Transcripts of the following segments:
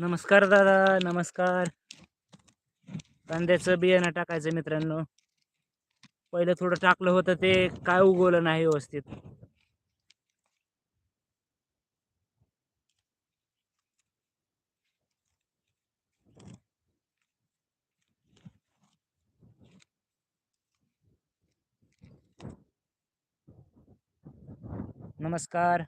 नमस्कार दादा नमस्कार. कांद्याचं बियाणं टाकायचं मित्रांनो. पहिलं थोडं टाकलं होतं ते काय उगवलं नाही व्यवस्थित. नमस्कार.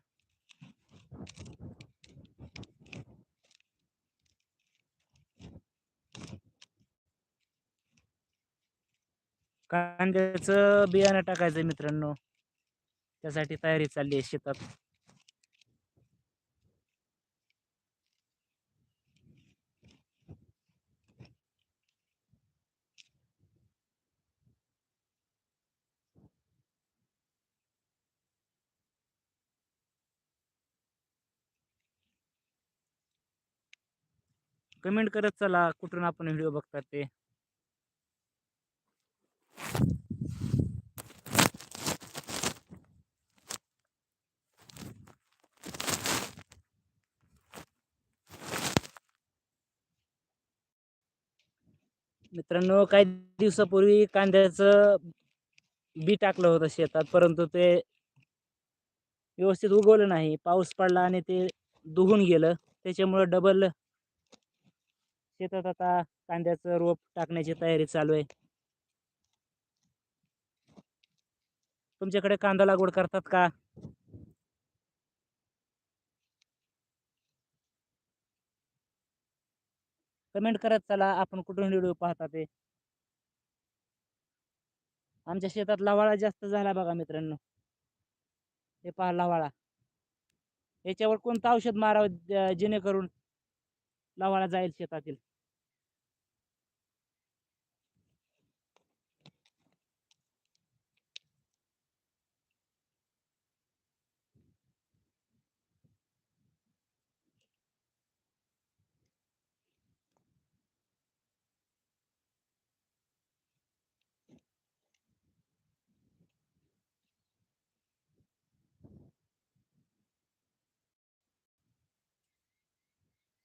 कांद्याचं बियाणं टाकायचं मित्रांनो. त्यासाठी तयारी चालली आहे शेतात. कमेंट करत चला कुठून आपण व्हिडिओ बघतात ते. मित्रांनो काही दिवसापूर्वी कांद्याचं बी टाकलं होतं शेतात परंतु ते व्यवस्थित उगवलं नाही. पाऊस पडला आणि ते दुहून गेलं. त्याच्यामुळं डबल शेतात आता कांद्याचं रोप टाकण्याची तयारी चालू आहे. तुमच्याकडे कांदा लागवड करतात का? कमेंट करत चला आपण कुठून व्हिडिओ पाहता ते? आमच्या शेतात लवाळा जास्त झाला बघा मित्रांनो. हे पहा लवाळा. याच्यावर कोणतं औषध मारावं जेणेकरून लवाळा जाईल शेतातील?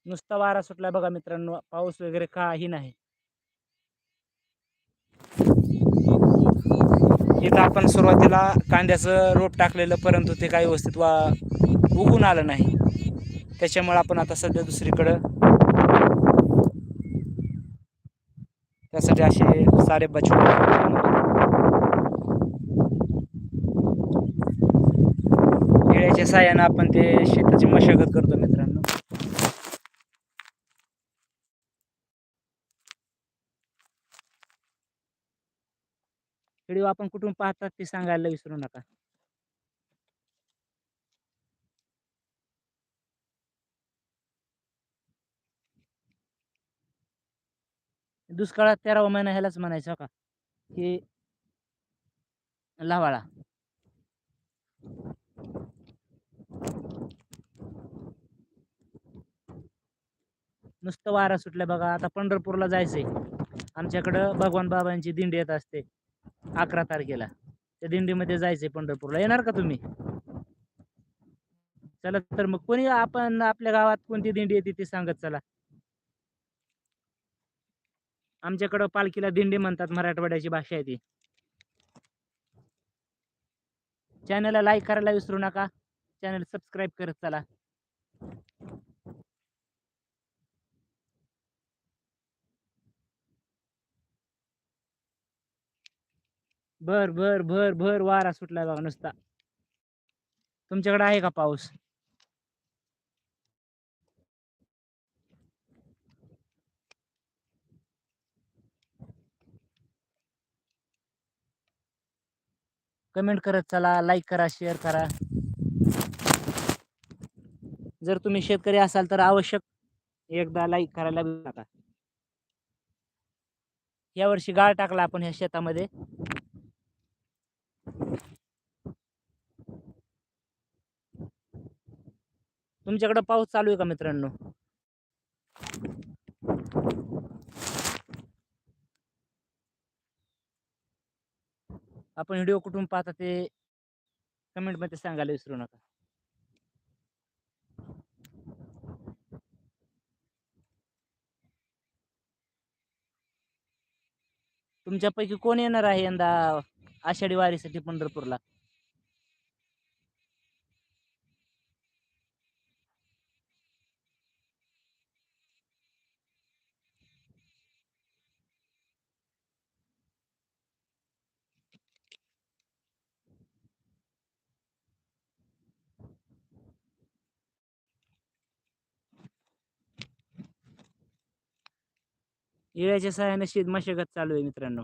नुसता वारा सुटला बघा मित्रांनो पाऊस वगैरे काही नाही. इथं आपण सुरुवातीला कांद्याचं रोप टाकलेलं परंतु ते काही व्यवस्थित वा उगून आलं नाही. त्याच्यामुळे आपण आता सध्या दुसरीकडं त्यासाठी असे सारे बचू येळ्याच्या साह्यानं आपण ते शेताची मशागत करतो मित्रांनो व्हिडिओ आपण कुठून पाहतात ते सांगायला विसरू नका. दुष्काळात तेरावा महिना ह्यालाच म्हणायचं का? की लावाळा. नुसतं वारा सुटलं बघा. आता पंढरपूरला जायचंय. आमच्याकडं भगवान बाबांची दिंडी येत असते. अकरा तारखेला. त्या दिंडीमध्ये जायचंय पंढरपूरला. येणार का तुम्ही? चला तर मग कोणी आपण आपल्या गावात कोणती दिंडी येते ते सांगत चला. आमच्याकडं पालखीला दिंडी म्हणतात मराठवाड्याची भाषा आहे ती. चॅनलला लाईक करायला विसरू नका. चॅनल सबस्क्राईब करत चला. भर भर भर भर वारा सुटलाय बघा नुसता. तुमच्याकडे आहे का पाऊस? कमेंट करत चला लाईक करा शेअर करा. जर तुम्ही शेतकरी असाल तर आवश्यक एकदा लाईक करायला विसरू नका यावर्षी गाळ टाकला आपण ह्या शेतामध्ये. तुमच्याकडे पाऊस चालू आहे का मित्रांनो? आपण व्हिडिओ कुठून पाहता ते कमेंटमध्ये सांगायला विसरू नका. तुमच्यापैकी कोण येणार आहे यंदा आषाढी वारीसाठी पंढरपूरला? इळ्याच्या सहाय्याने शेत मशागत चालू आहे मित्रांनो.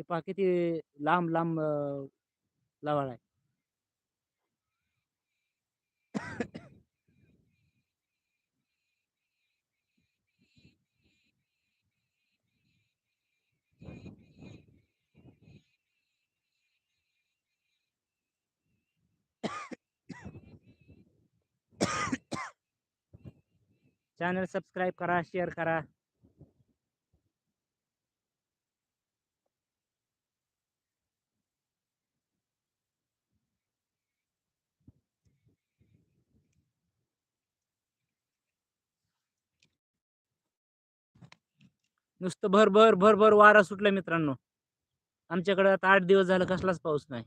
हे पहा किती लांब लांब अं, लवाळ आहे चॅनल सबस्क्राईब करा शेअर करा. नुसतं भर भर भर भर वारा सुटला मित्रांनो. आमच्याकडे आता आठ दिवस झालं कसलाच पाऊस नाही.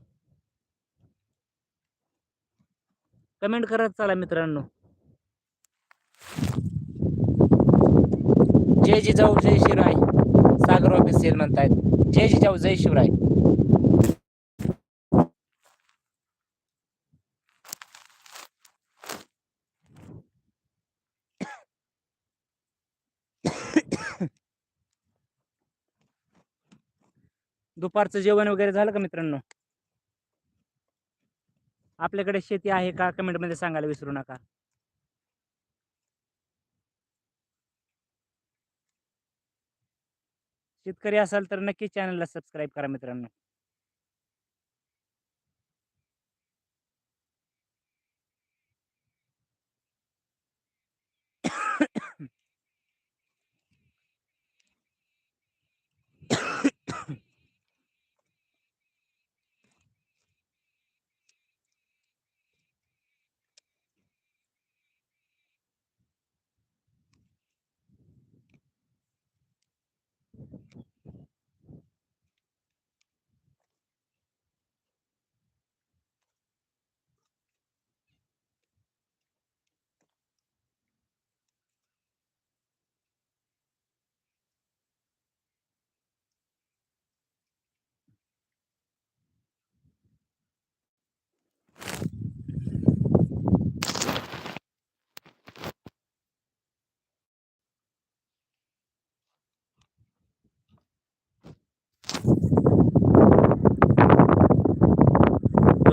कमेंट करत चला मित्रांनो. जय जिजाऊ जय शिवराय. सागर ऑफिस सेल म्हणतायत. जय जिजाऊ जय शिवराय. दुपारचं जेवण वगैरे झालं का मित्रांनो? आपल्याकडे शेती आहे का? कमेंटमध्ये सांगायला विसरू नका. शेतकरी असाल तर नक्की चॅनलला सबस्क्राईब करा मित्रांनो.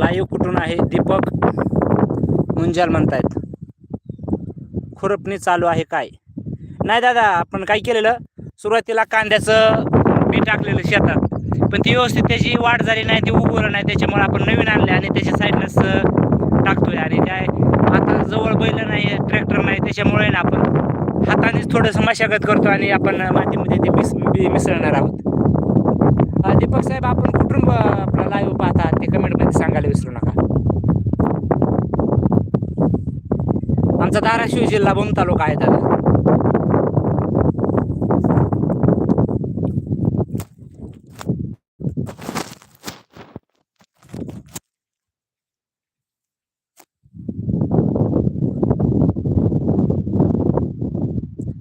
लाईव्ह कुठून आहे? दीपक मुंजाल म्हणतायत. खुरपणी चालू आहे काय? नाही दादा आपण काय केलेलं? सुरुवातीला कांद्याचं बी टाकलेलं शेतात. पण ती व्यवस्थित त्याची वाढ झाली नाही ते उगवलं नाही. त्याच्यामुळे आपण नवीन आणले आणि त्याच्या साईडनंच टाकतोय. आणि त्या आता जवळ बैल नाही ट्रॅक्टर नाही. त्याच्यामुळे ना आपण हातानेच थोडंसं मशागत करतो आणि आपण मातीमध्ये ते मिस बी मिसळणार आहोत. दीपक साहेब आपण कुठून ब- आपला लाईव्ह पाहता ते कमेंटमध्ये सांगायला विसरू नका. आमचा धाराशिव जिल्हा बोम तालुका आहे दादा.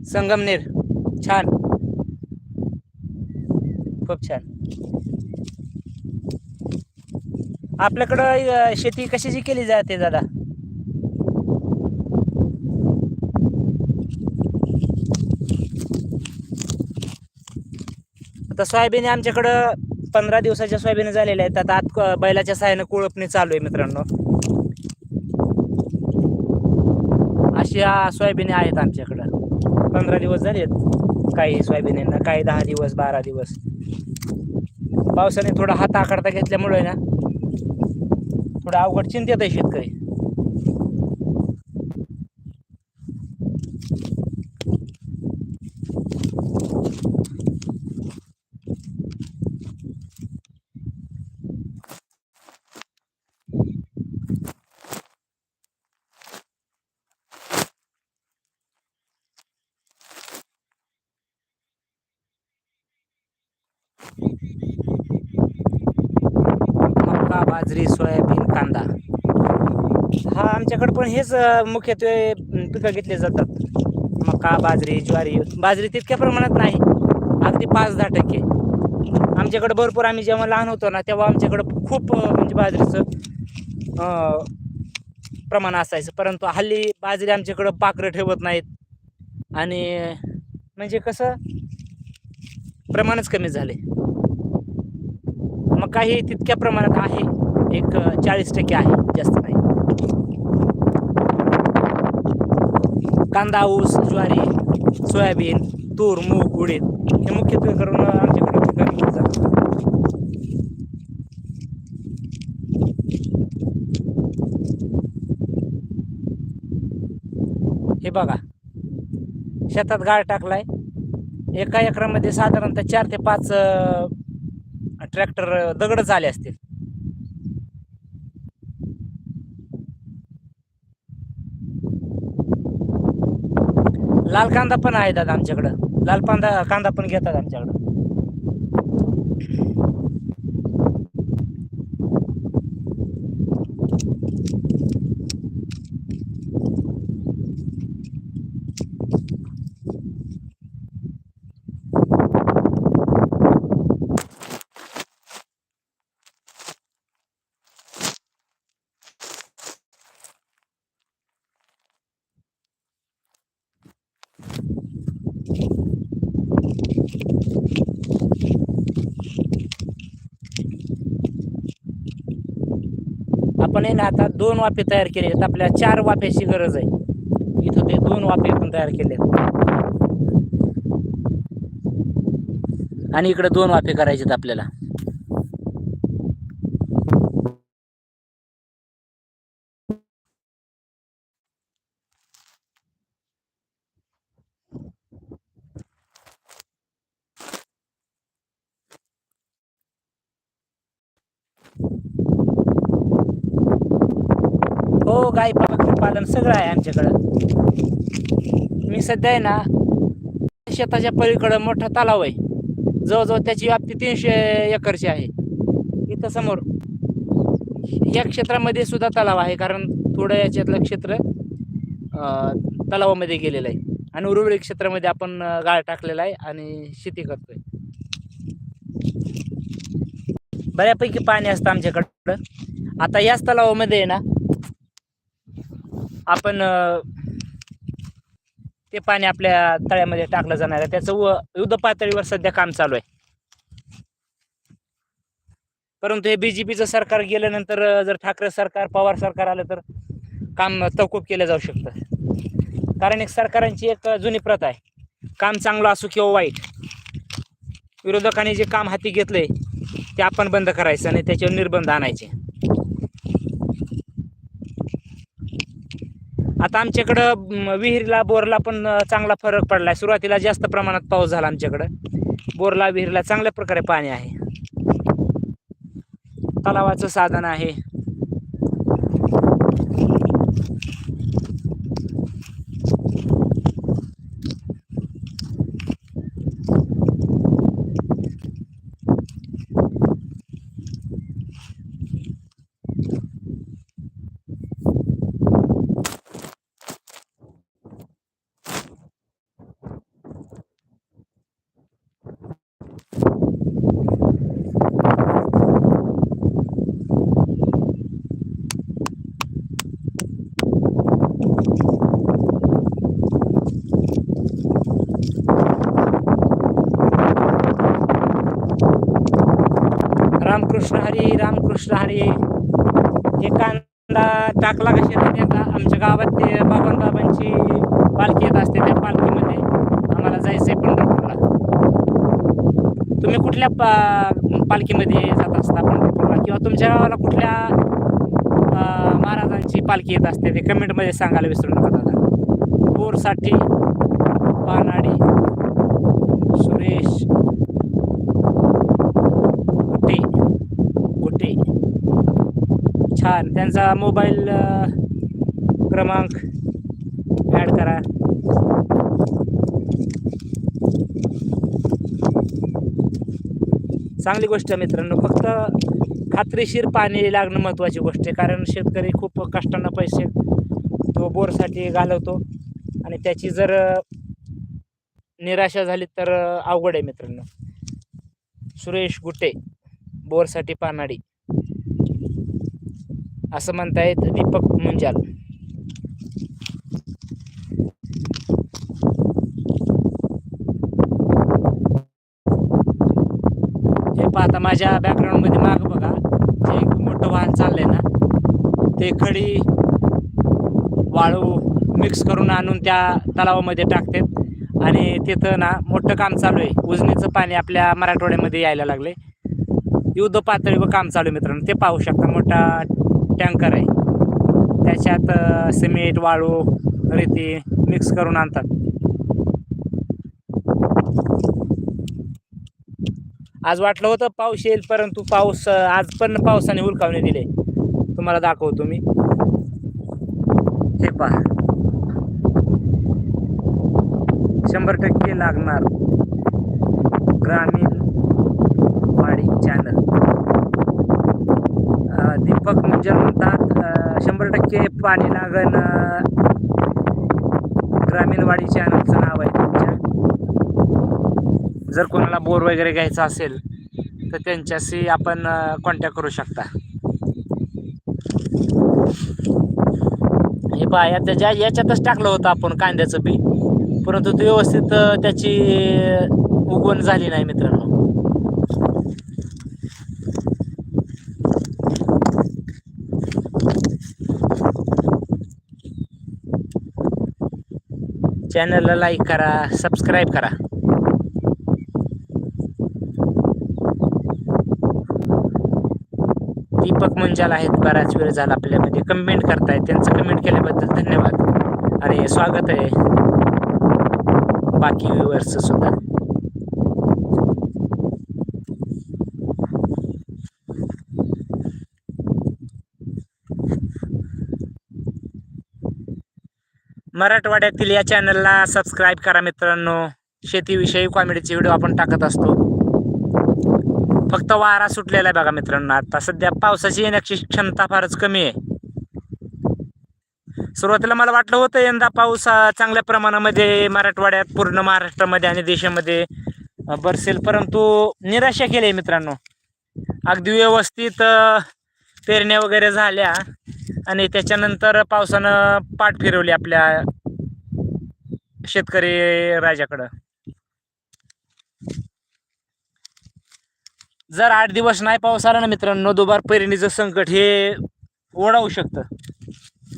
संगमनेर छान. खूप छान. आपल्याकडं अं, शेती कशाची केली जाते दादा? आता सोयाबीन आमच्याकडं पंधरा दिवसाच्या सोयाबीन झालेल्या आहेत. आता आत क- बैलाच्या सहाय्यानं कोळपणी चालू आहे मित्रांनो. अशा सोयाबीन आहेत आमच्याकडं. पंधरा दिवस झालेत काही सोयाबीनींना काही दहा दिवस बारा दिवस. पावसाने थोडा हात आखडता घेतल्यामुळे ना थोडं अवघड चिंतेत आहे शेतकरी मका बाजरी सोयाबीन कांदा. हा आमच्याकडे पण हेच मुख्यत्वे पिकं घेतले जातात. मका बाजरी ज्वारी. बाजरी तितक्या प्रमाणात नाही. अगदी पाच दहा टक्के. आमच्याकडे भरपूर आम्ही जेव्हा लहान होतो ना तेव्हा आमच्याकडं खूप म्हणजे बाजरीचं प्रमाण असायचं. परंतु हल्ली बाजरी आमच्याकडं पाखरं ठेवत नाहीत. आणि म्हणजे कसं? प्रमाणच कमी झाले. मग काही तितक्या प्रमाणात आहे. एक चाळीस टक्के आहे जास्त नाही. कांदा ऊस ज्वारी सोयाबीन तूर मूग उडीद हे मुख्यत्वे करून आमच्याकडे पिकं घेतली जातात. हे बघा. शेतात गाळ टाकलाय. एका एकरामध्ये साधारणतः चार ते पाच ट्रॅक्टर दगडच आले असतील. लाल कांदा पण आहे दादा आमच्याकडं. लाल कांदा कांदा पण घेतात आमच्याकडं. आपण आहे ना आता दोन वाफे तयार केले आहेत. आपल्याला चार वाफ्याची गरज आहे. इथं ते दोन वाफे पण तयार केले आणि इकडे दोन वाफे करायचे आहेत आपल्याला. हो गाई पालन सगळं आहे आमच्याकडं. मी सध्या आहे ना शेताच्या पलीकडं मोठा तलाव आहे. जवळजवळ त्याची व्याप्ती तीनशे एकरची आहे. इथं समोर या क्षेत्रामध्ये सुद्धा तलाव आहे कारण थोडं याच्यातलं क्षेत्र तलावामध्ये गेलेलं आहे. आणि उर्वरित क्षेत्रामध्ये आपण गाळ टाकलेला आहे आणि शेती करतोय. बऱ्यापैकी पाणी असतं आमच्याकडं. आता याच तलावामध्ये आहे ना आपण ते पाणी आपल्या तळ्यामध्ये टाकलं जाणार आहे. त्याचं व युद्ध पातळीवर सध्या काम चालू आहे. परंतु हे बीजेपीचं सरकार गेल्यानंतर जर ठाकरे सरकार पवार सरकार आलं तर काम तवकूब केलं जाऊ शकतं. कारण एक सरकारांची एक जुनी प्रथा आहे. काम चांगलं असो किंवा वाईट विरोधकांनी जे काम हाती घेतलंय ते आपण बंद करायचं आणि त्याच्यावर निर्बंध आणायचे. आता आमच्याकडं विहिरीला बोरला पण चांगला फरक पडलाय. सुरुवातीला जास्त प्रमाणात पाऊस झाला आमच्याकडं. बोरला विहिरीला चांगल्या प्रकारे पाणी आहे. तलावाचं साधन आहे. रामकृष्ण हरी रामकृष्ण हरी. हे कांदा टाकला का शेतात आमच्या गावात ते बाबन बाबांची पालखी येत असते त्या पालखीमध्ये. आम्हाला जायचंय पंढरपूरला. तुम्ही कुठल्या पा पालखीमध्ये जात असता पंढरपूरला? किंवा तुमच्या गावाला कुठल्या महाराजांची पालखी येत असते? ते कमेंटमध्ये सांगायला विसरू नका दादा. बोरसाठी पानाडी सुरेश गुटे गुटे छान. त्यांचा मोबाईल क्रमांक ॲड करा. चांगली गोष्ट आहे मित्रांनो फक्त खात्रीशीर पाणी लागणं महत्त्वाची गोष्ट आहे कारण शेतकरी खूप कष्टानं पैसे तो बोरसाठी घालवतो आणि त्याची जर निराशा झाली तर अवघड आहे मित्रांनो. सुरेश गुटे बोरसाठी पानाडी. असं म्हणतायत दीपक मुंजाल. हे पाहता माझ्या बॅकग्राऊंडमध्ये माग बघा जे एक मोठं वाहन चाललंय ना ते खडी वाळू मिक्स करून आणून त्या तलावामध्ये टाकतात. आणि तिथं ना मोठं काम चालू आहे. उजनीचं पाणी आपल्या मराठवाड्यामध्ये यायला लागले युद्ध पातळीवर काम चालू आहे मित्रांनो. ते पाहू शकता मोठा टँकर आहे. त्याच्यात सिमेंट वाळू रेती मिक्स करून आणतात. आज वाटलं होतं पाऊस येईल परंतु पाऊस आज पण पावसाने हुलकावणे दिले. तुम्हाला दाखवतो मी. हे पहा. शंभर टक्के लागणार. ग्रामीण वाडी चॅनल अ, दीपक म्हणतात शंभर टक्के पाणी लागण ग्रामीण वाडी चॅनलचं नाव आहे त्यांच्या जर कोणाला बोर वगैरे घ्यायचा असेल तर त्यांच्याशी आपण कॉन्टॅक्ट करू शकता. हे बाया त्याच्या ज्या याच्यातच टाकलं होतं आपण कांद्याचं बी परंतु ते व्यवस्थित त्याची उगवण झाली नाही मित्रांनो. चॅनलला लाईक करा सबस्क्राईब करा. दीपक मुंजाल आहेत बराच वेळ झाला आपल्यामध्ये. कमेंट करतायत. त्यांचं कमेंट केल्याबद्दल धन्यवाद. आणि स्वागत आहे. बाकी व्ह्युअर्सचं सुद्धा. मराठवाड्यातील या चॅनलला सबस्क्राईब करा मित्रांनो. शेतीविषयी कॉमेडीचे व्हिडिओ आपण टाकत असतो. फक्त वारा सुटलेला आहे बघा मित्रांनो. आता सध्या पावसाची येण्याची क्षमता फारच कमी आहे. सुरुवातीला मला वाटलं होतं यंदा पाऊस चांगल्या प्रमाणामध्ये मराठवाड्यात पूर्ण महाराष्ट्रामध्ये आणि देशामध्ये बरसेल. परंतु निराशा केली आहे मित्रांनो. अगदी व्यवस्थित पेरण्या वगैरे झाल्या आणि त्याच्यानंतर पावसानं पाठ फिरवली आपल्या शेतकरी राजाकडं. जर आठ दिवस नाही पाऊस आला ना मित्रांनो दुबार पेरणीचं संकट हे ओढावू शकतं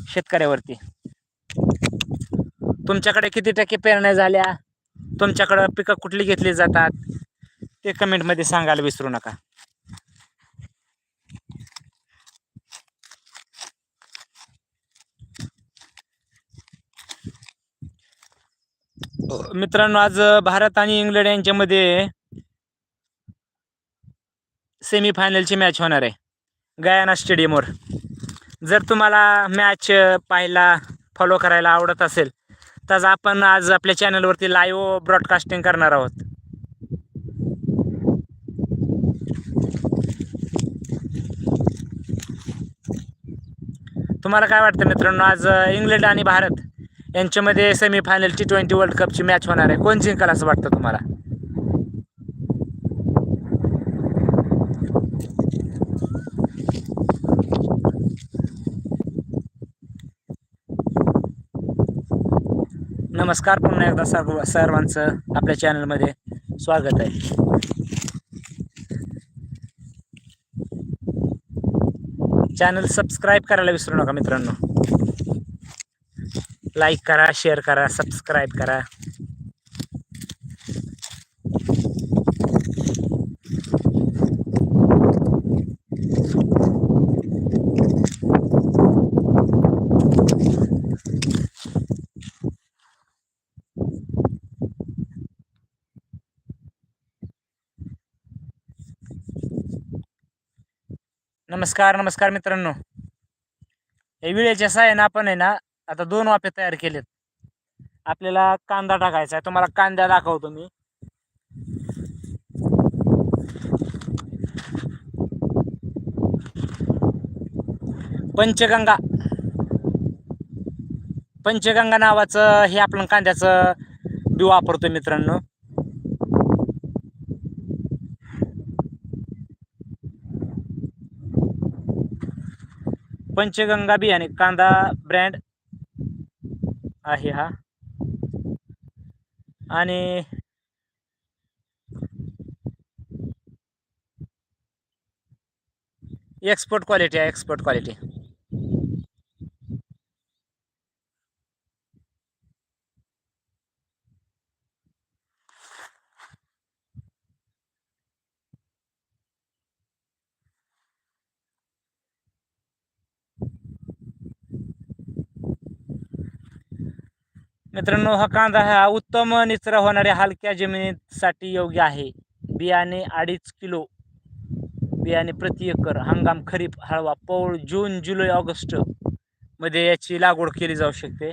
शेतकऱ्यावरती. तुमच्याकडे किती टक्के पेरण्या झाल्या? तुमच्याकडं पिकं कुठली घेतली जातात? ते कमेंटमध्ये सांगायला विसरू नका. मित्रांनो आज भारत आणि इंग्लंड यांच्यामध्ये सेमीफायनलची मॅच होणार आहे. गयाना स्टेडियमवर. जर तुम्हाला मॅच पाहायला फॉलो करायला आवडत असेल तर आपण आज आपल्या चॅनलवरती लाईव्ह ब्रॉडकास्टिंग करणार आहोत. तुम्हाला काय वाटतं मित्रांनो आज इंग्लंड आणि भारत यांच्यामध्ये सेमीफायनल टी ट्वेंटी वर्ल्ड कपची मॅच होणार आहे. कोण जिंकल असं वाटतं तुम्हाला? नमस्कार पुन्हा एकदा सर्व सर्वांचं आपल्या चॅनलमध्ये स्वागत आहे. चॅनल सबस्क्राईब करायला विसरू नका मित्रांनो. लाईक करा शेअर करा सबस्क्राईब करा. नमस्कार नमस्कार मित्रांनो. हे वेळेच्या साहाय्यानं आपण आहे ना आता दोन वाफे तयार केलेत. आपल्याला कांदा टाकायचा आहे. तुम्हाला कांदा दाखवतो मी. पंचगंगा. पंचगंगा नावाचं हे आपण कांद्याचं बी वापरतो मित्रांनो. पंचगंगा बियाणे. कांदा ब्रँड आहे हा. आणि एक्सपोर्ट क्वालिटी आहे एक्सपोर्ट क्वालिटी मित्रांनो हा कांदा हा उत्तम निचरा होणाऱ्या हलक्या जमिनीसाठी योग्य आहे. बियाणे अडीच किलो. बियाणे प्रति एकर. हंगाम खरीप हळवा पौळ जून जुलै ऑगस्टमध्ये याची लागवड केली जाऊ शकते.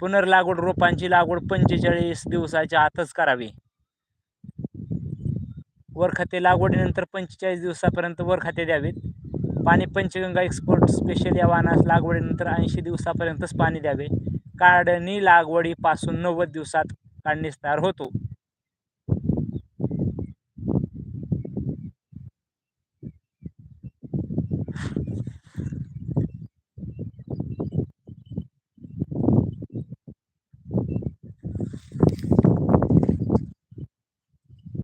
पुनर्लागवड रोपांची लागवड पंचेचाळीस दिवसाच्या आतच करावी. वर खाते लागवडीनंतर पंचेचाळीस दिवसापर्यंत वर खाते द्यावेत. पाणी पंचगंगा एक्सपोर्ट स्पेशल या वाहनास लागवडीनंतर ऐंशी दिवसापर्यंतच पाणी द्यावे. काढणी लागवडीपासून नव्वद दिवसात काढणीस तयार होतो.